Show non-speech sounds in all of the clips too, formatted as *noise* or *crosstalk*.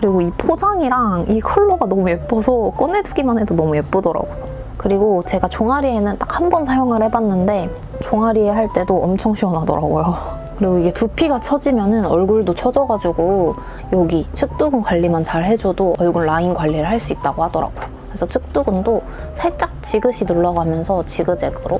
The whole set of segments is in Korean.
그리고 이 포장이랑 이 컬러가 너무 예뻐서 꺼내두기만 해도 너무 예쁘더라고요. 그리고 제가 종아리에는 딱 한 번 사용을 해봤는데 종아리에 할 때도 엄청 시원하더라고요. *laughs* 그리고 이게 두피가 처지면은 얼굴도 처져가지고 여기 측두근 관리만 잘 해줘도 얼굴 라인 관리를 할 수 있다고 하더라고요. 그래서 측두근도 살짝 지그시 눌러가면서 지그재그로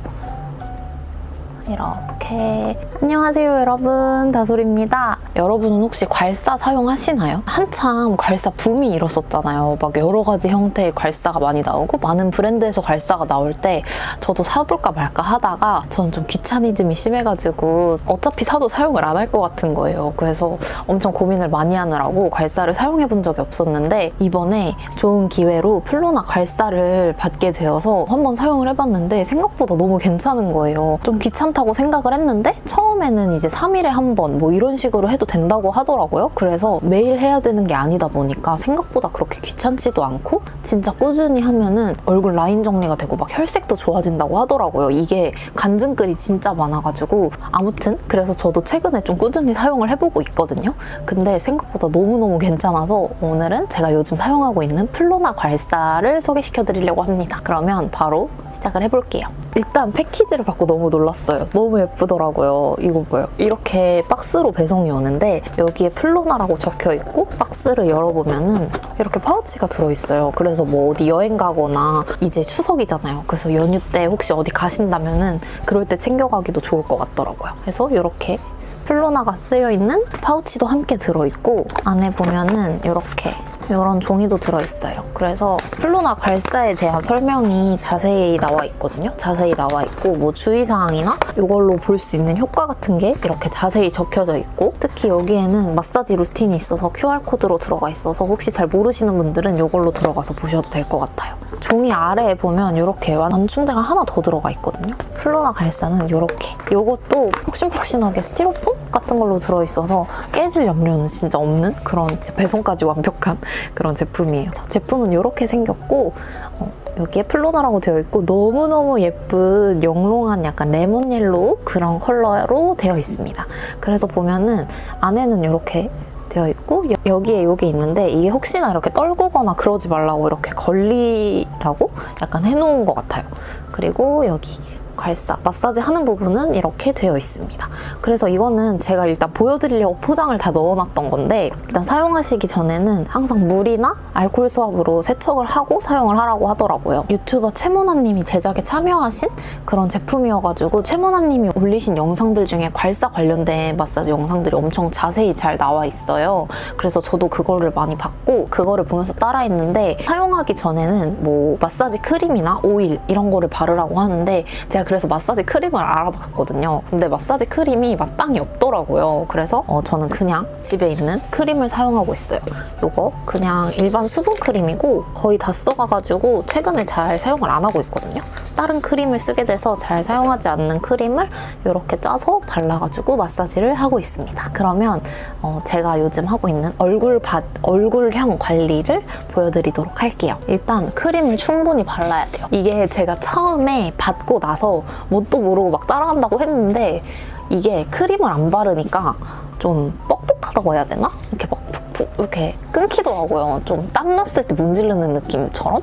이렇게. 안녕하세요 여러분. 다솔입니다. 여러분은 혹시 괄사 사용하시나요? 한참 괄사 붐이 일었었잖아요. 막 여러 가지 형태의 괄사가 많이 나오고 많은 브랜드에서 괄사가 나올 때 저도 사볼까 말까 하다가 저는 좀 귀차니즘이 심해가지고 어차피 사도 사용을 안 할 것 같은 거예요. 그래서 엄청 고민을 많이 하느라고 괄사를 사용해 본 적이 없었는데 이번에 좋은 기회로 플로나 괄사를 받게 되어서 한번 사용을 해봤는데 생각보다 너무 괜찮은 거예요. 좀 귀찮다 고 생각을 했는데 처음에는 이제 3일에 한 번 뭐 이런 식으로 해도 된다고 하더라고요. 그래서 매일 해야 되는 게 아니다 보니까 생각보다 그렇게 귀찮지도 않고 진짜 꾸준히 하면은 얼굴 라인 정리가 되고 막 혈색도 좋아진다고 하더라고요. 이게 간증글이 진짜 많아가지고 아무튼 그래서 저도 최근에 좀 꾸준히 사용을 해보고 있거든요. 근데 생각보다 너무너무 괜찮아서 오늘은 제가 요즘 사용하고 있는 플로나 괄사를 소개시켜 드리려고 합니다. 그러면 바로 시작을 해볼게요. 일단 패키지를 받고 너무 놀랐어요. 너무 예쁘더라고요. 이거 뭐예요? 이렇게 박스로 배송이 오는데 여기에 플로나라고 적혀 있고 박스를 열어보면은 이렇게 파우치가 들어있어요. 그래서 뭐 어디 여행 가거나 이제 추석이잖아요. 그래서 연휴 때 혹시 어디 가신다면은 그럴 때 챙겨가기도 좋을 것 같더라고요. 그래서 이렇게 플로나가 쓰여 있는 파우치도 함께 들어있고 안에 보면은 이렇게 이런 종이도 들어있어요. 그래서 플로나 괄사에 대한 설명이 자세히 나와 있거든요. 자세히 나와 있고 뭐 주의사항이나 이걸로 볼 수 있는 효과 같은 게 이렇게 자세히 적혀져 있고 특히 여기에는 마사지 루틴이 있어서 QR코드로 들어가 있어서 혹시 잘 모르시는 분들은 이걸로 들어가서 보셔도 될 것 같아요. 종이 아래에 보면 이렇게 완충제가 하나 더 들어가 있거든요. 플로나 괄사는 이렇게 이것도 폭신폭신하게 스티로폼 같은 걸로 들어있어서 깨질 염려는 진짜 없는 그런 배송까지 완벽한 *laughs* 그런 제품이에요. 제품은 이렇게 생겼고 어, 여기에 플로나라고 되어 있고 너무너무 예쁜 영롱한 약간 레몬 옐로우 그런 컬러로 되어 있습니다. 그래서 보면은 안에는 이렇게 되어 있고 여- 여기에 여기 있는데 이게 혹시나 이렇게 떨구거나 그러지 말라고 이렇게 걸리라고 약간 해놓은 것 같아요. 그리고 여기 괄사 마사지 하는 부분은 이렇게 되어 있습니다. 그래서 이거는 제가 일단 보여드리려고 포장을 다 넣어놨던 건데 일단 사용하시기 전에는 항상 물이나 알코올 수압으로 세척을 하고 사용을 하라고 하더라고요. 유튜버 최모나님이 제작에 참여하신 그런 제품이어가지고 최모나님이 올리신 영상들 중에 괄사 관련된 마사지 영상들이 엄청 자세히 잘 나와 있어요. 그래서 저도 그거를 많이 봤고 그거를 보면서 따라했는데 사용하기 전에는 뭐 마사지 크림이나 오일 이런 거를 바르라고 하는데 제가 그래서 마사지 크림을 알아봤거든요. 근데 마사지 크림이 마땅히 없더라고요. 그래서 어, 저는 그냥 집에 있는 크림을 사용하고 있어요. 이거 그냥 일반 수분 크림이고 거의 다 써가가지고 최근에 잘 사용을 안 하고 있거든요. 다른 크림을 쓰게 돼서 잘 사용하지 않는 크림을 이렇게 짜서 발라가지고 마사지를 하고 있습니다. 그러면 어, 제가 요즘 하고 있는 얼굴 밭, 얼굴형 관리를 보여드리도록 할게요. 일단 크림을 충분히 발라야 돼요. 이게 제가 처음에 받고 나서 뭣도 모르고 막 따라한다고 했는데 이게 크림을 안 바르니까 좀 뻑뻑하다고 해야 되나? 이렇게 막 푹푹 이렇게 끊기더라고요. 좀 땀났을 때 문지르는 느낌처럼.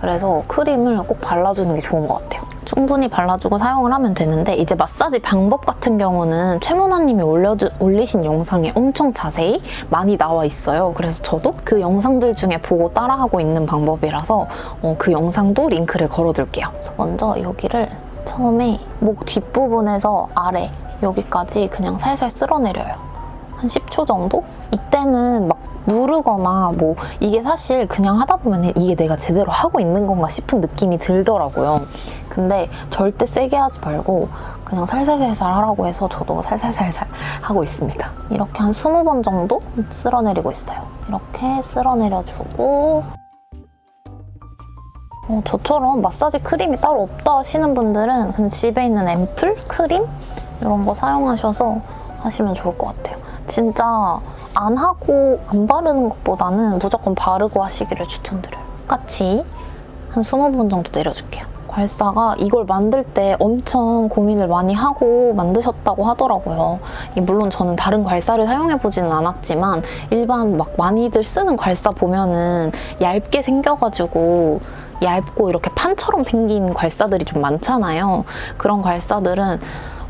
그래서 크림을 꼭 발라주는 게 좋은 것 같아요. 충분히 발라주고 사용을 하면 되는데 이제 마사지 방법 같은 경우는 최모나님이 올려주, 올리신 영상에 엄청 자세히 많이 나와 있어요. 그래서 저도 그 영상들 중에 보고 따라하고 있는 방법이라서 어, 그 영상도 링크를 걸어둘게요. 먼저 여기를 처음에 목 뒷부분에서 아래 여기까지 그냥 살살 쓸어내려요. 한 10초 정도? 이때는 막 누르거나 뭐 이게 사실 그냥 하다 보면 이게 내가 제대로 하고 있는 건가 싶은 느낌이 들더라고요. 근데 절대 세게 하지 말고 그냥 살살살살 하라고 해서 저도 살살살살 하고 있습니다. 이렇게 한 20번 정도 쓸어내리고 있어요. 이렇게 쓸어내려주고 어, 저처럼 마사지 크림이 따로 없다 하시는 분들은 그냥 집에 있는 앰플, 크림 이런 거 사용하셔서 하시면 좋을 것 같아요. 진짜 안 하고 안 바르는 것보다는 무조건 바르고 하시기를 추천드려요. 똑같이 한 20번 정도 내려줄게요. 괄사가 이걸 만들 때 엄청 고민을 많이 하고 만드셨다고 하더라고요. 이 물론 저는 다른 괄사를 사용해보지는 않았지만 일반 막 많이들 쓰는 괄사 보면은 얇게 생겨가지고 얇고 이렇게 판처럼 생긴 괄사들이 좀 많잖아요. 그런 괄사들은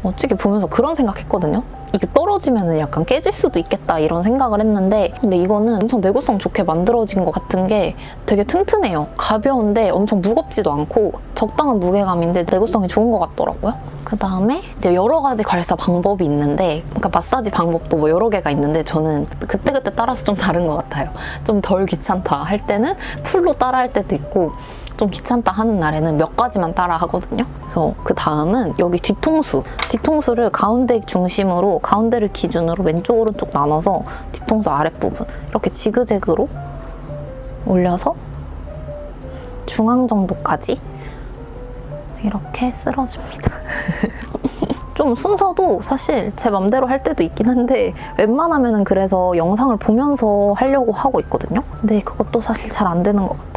어떻게 보면서 그런 생각했거든요. 이게 떨어지면 약간 깨질 수도 있겠다 이런 생각을 했는데 근데 이거는 엄청 내구성 좋게 만들어진 것 같은 게 되게 튼튼해요. 가벼운데 엄청 무겁지도 않고 적당한 무게감인데 내구성이 좋은 것 같더라고요. 그 다음에 이제 여러 가지 괄사 방법이 있는데 그러니까 마사지 방법도 뭐 여러 개가 있는데 저는 그때그때 따라서 좀 다른 것 같아요. 좀 덜 귀찮다 할 때는 풀로 따라 할 때도 있고 좀 귀찮다 하는 날에는 몇 가지만 따라 하거든요. 그래서 그 다음은 여기 뒤통수. 뒤통수를 가운데 중심으로 가운데를 기준으로 왼쪽 오른쪽 나눠서 뒤통수 아랫부분 이렇게 지그재그로 올려서 중앙 정도까지 이렇게 쓸어줍니다. *laughs* 좀 순서도 사실 제 맘대로 할 때도 있긴 한데 웬만하면은 그래서 영상을 보면서 하려고 하고 있거든요. 근데 그것도 사실 잘 안 되는 것 같아요.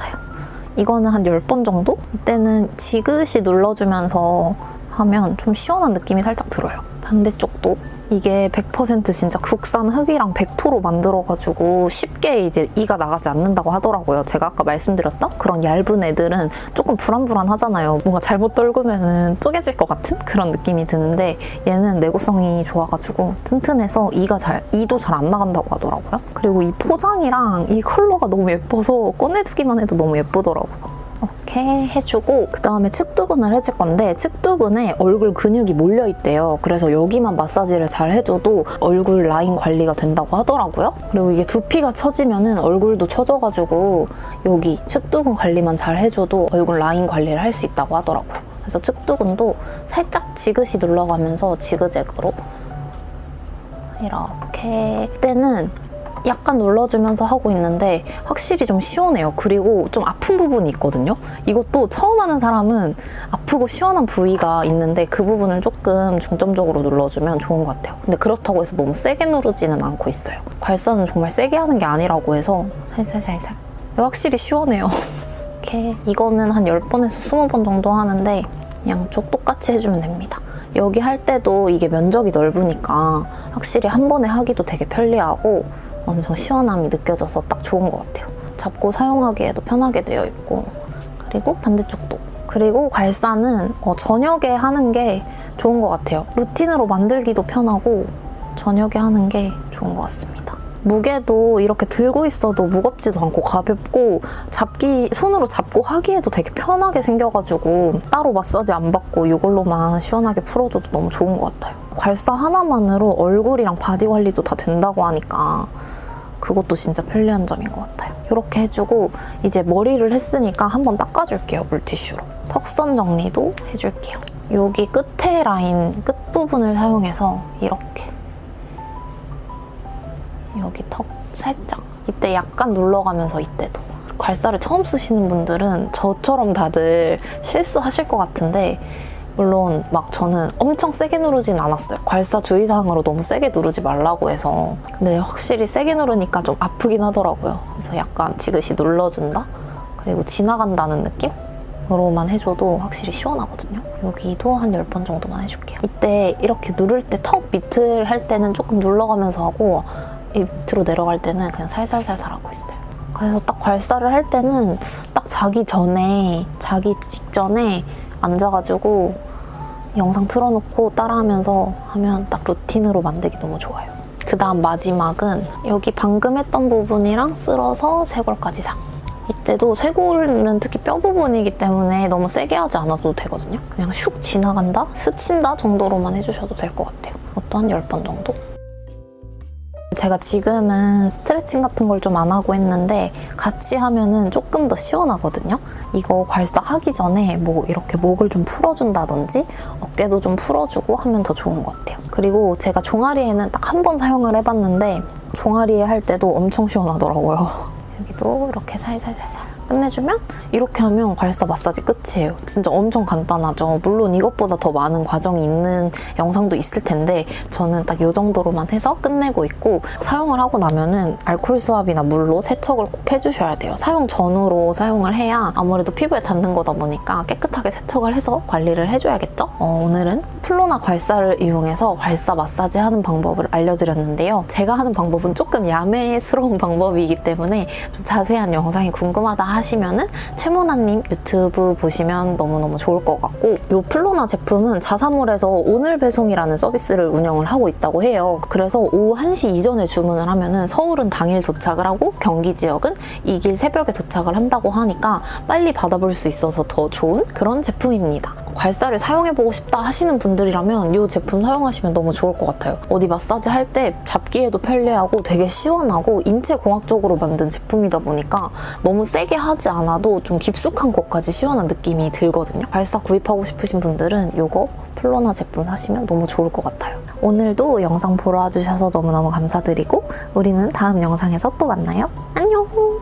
이거는 한 10번 정도? 이때는 지그시 눌러주면서 하면 좀 시원한 느낌이 살짝 들어요. 반대쪽도 이게 100% 진짜 국산 흙이랑 백토로 만들어가지고 쉽게 이제 이가 나가지 않는다고 하더라고요. 제가 아까 말씀드렸던 그런 얇은 애들은 조금 불안불안하잖아요. 뭔가 잘못 떨구면은 쪼개질 것 같은 그런 느낌이 드는데 얘는 내구성이 좋아가지고 튼튼해서 이가 잘 이도 잘 안 나간다고 하더라고요. 그리고 이 포장이랑 이 컬러가 너무 예뻐서 꺼내두기만 해도 너무 예쁘더라고요. 이렇게 해주고 그 다음에 측두근을 해줄 건데 측두근에 얼굴 근육이 몰려 있대요. 그래서 여기만 마사지를 잘 해줘도 얼굴 라인 관리가 된다고 하더라고요. 그리고 이게 두피가 처지면은 얼굴도 처져가지고 여기 측두근 관리만 잘 해줘도 얼굴 라인 관리를 할 수 있다고 하더라고요. 그래서 측두근도 살짝 지그시 눌러가면서 지그재그로 이렇게 때는 약간 눌러주면서 하고 있는데 확실히 좀 시원해요. 그리고 좀 아픈 부분이 있거든요. 이것도 처음 하는 사람은 아프고 시원한 부위가 있는데 그 부분을 조금 중점적으로 눌러주면 좋은 것 같아요. 근데 그렇다고 해서 너무 세게 누르지는 않고 있어요. 괄사는 정말 세게 하는 게 아니라고 해서 살살살살. 확실히 시원해요. *laughs* 이렇게 이거는 한 10번에서 20번 정도 하는데 양쪽 똑같이 해주면 됩니다. 여기 할 때도 이게 면적이 넓으니까 확실히 한 번에 하기도 되게 편리하고 엄청 시원함이 느껴져서 딱 좋은 것 같아요. 잡고 사용하기에도 편하게 되어 있고 그리고 반대쪽도 그리고 괄사는 어, 저녁에 하는 게 좋은 것 같아요. 루틴으로 만들기도 편하고 저녁에 하는 게 좋은 것 같습니다. 무게도 이렇게 들고 있어도 무겁지도 않고 가볍고 잡기 손으로 잡고 하기에도 되게 편하게 생겨가지고 따로 마사지 안 받고 이걸로만 시원하게 풀어줘도 너무 좋은 것 같아요. 괄사 하나만으로 얼굴이랑 바디 관리도 다 된다고 하니까 그것도 진짜 편리한 점인 것 같아요. 이렇게 해주고 이제 머리를 했으니까 한번 닦아줄게요 물티슈로. 턱선 정리도 해줄게요. 여기 끝에 라인 끝부분을 사용해서 이렇게 여기 턱 살짝 이때 약간 눌러가면서 이때도 괄사를 처음 쓰시는 분들은 저처럼 다들 실수하실 것 같은데 물론 막 저는 엄청 세게 누르진 않았어요. 괄사 주의사항으로 너무 세게 누르지 말라고 해서 근데 확실히 세게 누르니까 좀 아프긴 하더라고요. 그래서 약간 지그시 눌러준다? 그리고 지나간다는 느낌? 으로만 해줘도 확실히 시원하거든요. 여기도 한 10번 정도만 해줄게요. 이때 이렇게 누를 때 턱 밑을 할 때는 조금 눌러가면서 하고 이 밑으로 내려갈 때는 그냥 살살살살 하고 있어요. 그래서 딱 괄사를 할 때는 딱 자기 전에, 자기 직전에 앉아가지고 영상 틀어놓고 따라하면서 하면 딱 루틴으로 만들기 너무 좋아요. 그 다음 마지막은 여기 방금 했던 부분이랑 쓸어서 쇄골까지 사. 이때도 쇄골은 특히 뼈 부분이기 때문에 너무 세게 하지 않아도 되거든요. 그냥 슉 지나간다? 스친다? 정도로만 해주셔도 될 것 같아요. 그것도 한 10번 정도? 제가 지금은 스트레칭 같은 걸 좀 안 하고 했는데 같이 하면은 조금 더 시원하거든요. 이거 괄사 하기 전에 뭐 이렇게 목을 좀 풀어준다든지 어깨도 좀 풀어주고 하면 더 좋은 것 같아요. 그리고 제가 종아리에는 딱 한 번 사용을 해봤는데 종아리에 할 때도 엄청 시원하더라고요. *laughs* 여기도 이렇게 살살살살 끝내주면 이렇게 하면 괄사 마사지 끝이에요. 진짜 엄청 간단하죠. 물론 이것보다 더 많은 과정이 있는 영상도 있을 텐데 저는 딱 이 정도로만 해서 끝내고 있고 사용을 하고 나면은 알코올 수압이나 물로 세척을 꼭 해주셔야 돼요. 사용 전후로 사용을 해야 아무래도 피부에 닿는 거다 보니까 깨끗하게 세척을 해서 관리를 해줘야겠죠? 어, 오늘은 플로나 괄사를 이용해서 괄사 마사지 하는 방법을 알려드렸는데요. 제가 하는 방법은 조금 야매스러운 *laughs* 방법이기 때문에 좀 자세한 영상이 궁금하다 하시면은 최모나님 유튜브 보시면 너무너무 좋을 것 같고 이 플로나 제품은 자사몰에서 오늘 배송이라는 서비스를 운영을 하고 있다고 해요. 그래서 오후 1시 이전에 주문을 하면은 서울은 당일 도착을 하고 경기 지역은 이길 새벽에 도착을 한다고 하니까 빨리 받아볼 수 있어서 더 좋은 그런 제품입니다. 괄사를 사용해보고 싶다 하시는 분들이라면 이 제품 사용하시면 너무 좋을 것 같아요. 어디 마사지 할 때 잡기에도 편리하고 되게 시원하고 인체 공학적으로 만든 제품이다 보니까 너무 세게 하지 않아도 좀 깊숙한 곳까지 시원한 느낌이 들거든요. 괄사 구입하고 싶으신 분들은 이거 플로나 제품 사시면 너무 좋을 것 같아요. 오늘도 영상 보러 와주셔서 너무너무 감사드리고 우리는 다음 영상에서 또 만나요. 안녕!